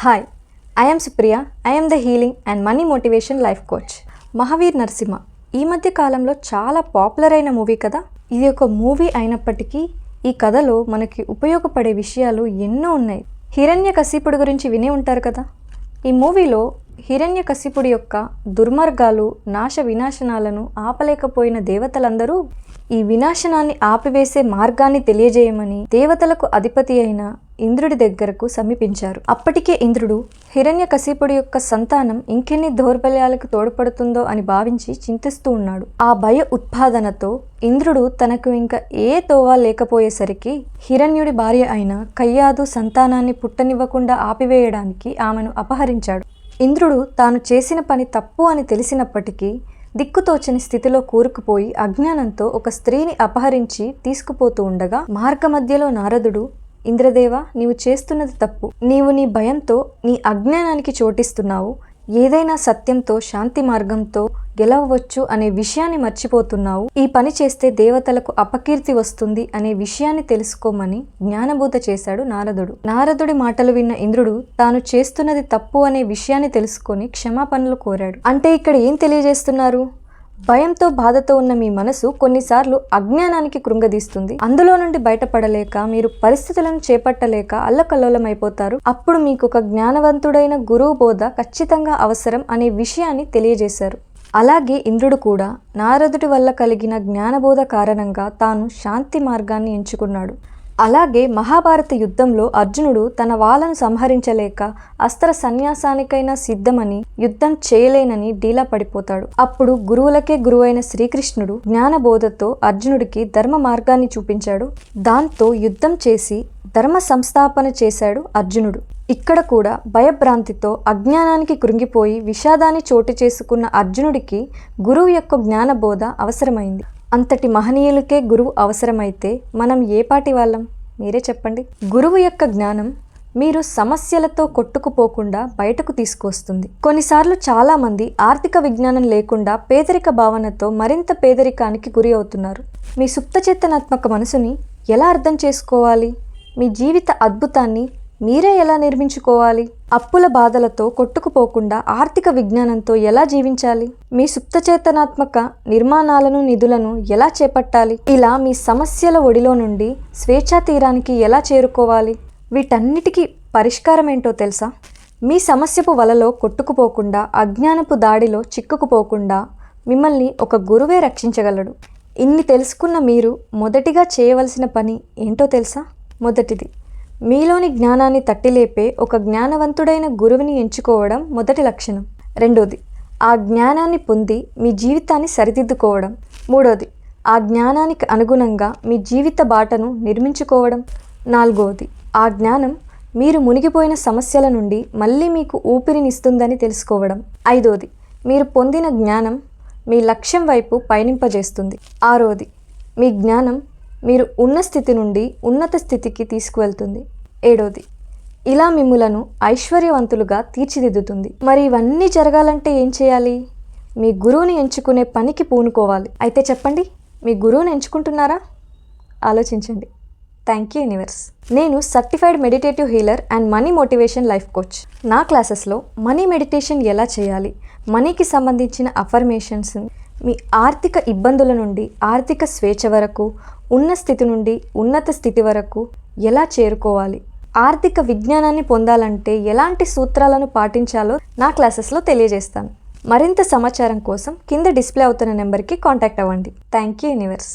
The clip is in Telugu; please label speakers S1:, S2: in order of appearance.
S1: Hi I'm Supriya I'm the healing and money motivation life coach Mahaveer Narasimha ఈ మధ్య కాలంలో చాలా పాపులర్ అయిన మూవీ కదా? ఇది ఒక మూవీ అయినప్పటికీ ఈ కథలో మనకి ఉపయోగపడే విషయాలు ఎన్నో ఉన్నాయి. హిరణ్య కశిపుడు గురించి వినే ఉంటారు కదా? ఈ మూవీలో హిరణ్య కసిపుడి యొక్క దుర్మార్గాలు నాశ వినాశనాలను ఆపలేకపోయిన దేవతలందరూ ఈ వినాశనాన్ని ఆపివేసే మార్గాన్ని తెలియజేయమని దేవతలకు అధిపతి అయిన ఇంద్రుడి దగ్గరకు సమీపించారు. అప్పటికే ఇంద్రుడు హిరణ్య కశిపుడి యొక్క సంతానం ఇంకెన్ని దౌర్బల్యాలకు తోడ్పడుతుందో అని భావించి చింతిస్తూ ఉన్నాడు. ఆ భయ ఉత్పాదనతో ఇంద్రుడు తనకు ఇంకా ఏ తోవా లేకపోయేసరికి హిరణ్యుడి భార్య అయిన కయ్యాదు సంతానాన్ని పుట్టనివ్వకుండా ఆపివేయడానికి ఆమెను అపహరించాడు. ఇంద్రుడు తాను చేసిన పని తప్పు అని తెలిసినప్పటికీ దిక్కుతోచని స్థితిలో కూరుకుపోయి అజ్ఞానంతో ఒక స్త్రీని అపహరించి తీసుకుపోతూ ఉండగా మార్గమధ్యలో నారదుడు ఇంద్రదేవ నీవు చేస్తున్నది తప్పు. నీవు నీ భయంతో నీ అజ్ఞానానికి చోటిస్తున్నావు. ఏదైనా సత్యంతో శాంతి మార్గంతో గెలవవచ్చు అనే విషయాన్ని మర్చిపోతున్నావు. ఈ పని చేస్తే దేవతలకు అపకీర్తి వస్తుంది అనే విషయాన్ని తెలుసుకోమని జ్ఞానబోధ చేశాడు నారదుడు. నారదుడి మాటలు విన్న ఇంద్రుడు తాను చేస్తున్నది తప్పు అనే విషయాన్ని తెలుసుకొని క్షమాపణలు కోరాడు. అంటే ఇక్కడ ఏం తెలియజేస్తున్నారు? భయంతో బాధతో ఉన్న మీ మనసు కొన్నిసార్లు అజ్ఞానానికి కృంగదీస్తుంది. అందులో నుండి బయటపడలేక మీరు పరిస్థితులను చేపట్టలేక అల్లకల్లోలమైపోతారు. అప్పుడు మీకు ఒక జ్ఞానవంతుడైన గురువు బోధ ఖచ్చితంగా అవసరం అనే విషయాన్ని తెలియజేశారు. అలాగే ఇంద్రుడు కూడా నారదుడి వల్ల కలిగిన జ్ఞానబోధ కారణంగా తాను శాంతి మార్గాన్ని ఎంచుకున్నాడు. అలాగే మహాభారత యుద్ధంలో అర్జునుడు తన వాళ్ళను సంహరించలేక అస్త్ర సన్యాసానికైనా సిద్ధమని యుద్ధం చేయలేనని డీలా పడిపోతాడు. అప్పుడు గురువులకే గురువైన శ్రీకృష్ణుడు జ్ఞానబోధతో అర్జునుడికి ధర్మ మార్గాన్ని చూపించాడు. దాంతో యుద్ధం చేసి ధర్మ సంస్థాపన చేశాడు అర్జునుడు. ఇక్కడ కూడా భయభ్రాంతితో అజ్ఞానానికి కృంగిపోయి విషాదాన్ని చోటు చేసుకున్న అర్జునుడికి గురువు యొక్క జ్ఞానబోధ అవసరమైంది. అంతటి మహనీయులకే గురువు అవసరమైతే మనం ఏ పాటి వాళ్ళం? మీరే చెప్పండి. గురువు యొక్క జ్ఞానం మీరు సమస్యలతో కొట్టుకుపోకుండా బయటకు తీసుకొస్తుంది కొన్నిసార్లు చాలామంది ఆర్థిక విజ్ఞానం లేకుండా పేదరిక భావనతో మరింత పేదరికానికి గురి అవుతున్నారు. మీ సుప్తచేతనాత్మక మనసుని ఎలా అర్థం చేసుకోవాలి? మీ జీవిత అద్భుతాన్ని మీరే ఎలా నిర్మించుకోవాలి? అప్పుల బాధలతో కొట్టుకుపోకుండా ఆర్థిక విజ్ఞానంతో ఎలా జీవించాలి? మీ సుప్తచేతనాత్మక నిర్మాణాలను నిధులను ఎలా చేపట్టాలి? ఇలా మీ సమస్యల ఒడిలో నుండి స్వేచ్ఛా తీరానికి ఎలా చేరుకోవాలి? వీటన్నిటికీ పరిష్కారం ఏంటో తెలుసా? మీ సమస్యపు వలలో కొట్టుకుపోకుండా అజ్ఞానపు దాడిలో చిక్కుకుపోకుండా మిమ్మల్ని ఒక గురువే రక్షించగలడు. ఇన్ని తెలుసుకున్న మీరు మొదటిగా చేయవలసిన పని ఏంటో తెలుసా? మొదటిది మీలోని జ్ఞానాన్ని తట్టిలేపే ఒక జ్ఞానవంతుడైన గురువుని ఎంచుకోవడం మొదటి లక్షణం. రెండోది ఆ జ్ఞానాన్ని పొంది మీ జీవితాన్ని సరిదిద్దుకోవడం. మూడోది ఆ జ్ఞానానికి అనుగుణంగా మీ జీవిత బాటను నిర్మించుకోవడం. నాలుగవది ఆ జ్ఞానం మీరు మునిగిపోయిన సమస్యల నుండి మళ్ళీ మీకు ఊపిరినిస్తుందని తెలుసుకోవడం. ఐదోది మీరు పొందిన జ్ఞానం మీ లక్ష్యం వైపు పయనింపజేస్తుంది. ఆరోది మీ జ్ఞానం మీరు ఉన్న స్థితి నుండి ఉన్నత స్థితికి తీసుకువెళ్తుంది. ఏడోది ఇలా మిమ్ములను ఐశ్వర్యవంతులుగా తీర్చిదిద్దుతుంది. మరి ఇవన్నీ జరగాలంటే ఏం చేయాలి? మీ గురువుని ఎంచుకునే పనికి పూనుకోవాలి. అయితే చెప్పండి మీ గురువుని ఎంచుకుంటున్నారా? ఆలోచించండి. Thank you universe. నేను certified meditative healer and money motivation life coach. నా క్లాసెస్లో మనీ మెడిటేషన్ ఎలా చేయాలి? మనీకి సంబంధించిన అఫర్మేషన్స్ మీ ఆర్థిక ఇబ్బందుల నుండి ఆర్థిక స్వేచ్ఛ వరకు ఉన్న స్థితి నుండి ఉన్నత స్థితి వరకు ఎలా చేరుకోవాలి? ఆర్థిక విజ్ఞానాన్ని పొందాలంటే ఎలాంటి సూత్రాలను పాటించాలో నా క్లాసెస్లో తెలియజేస్తాను. మరింత సమాచారం కోసం కింద డిస్ప్లే అవుతున్న నెంబర్కి కాంటాక్ట్ అవ్వండి. Thank you universe.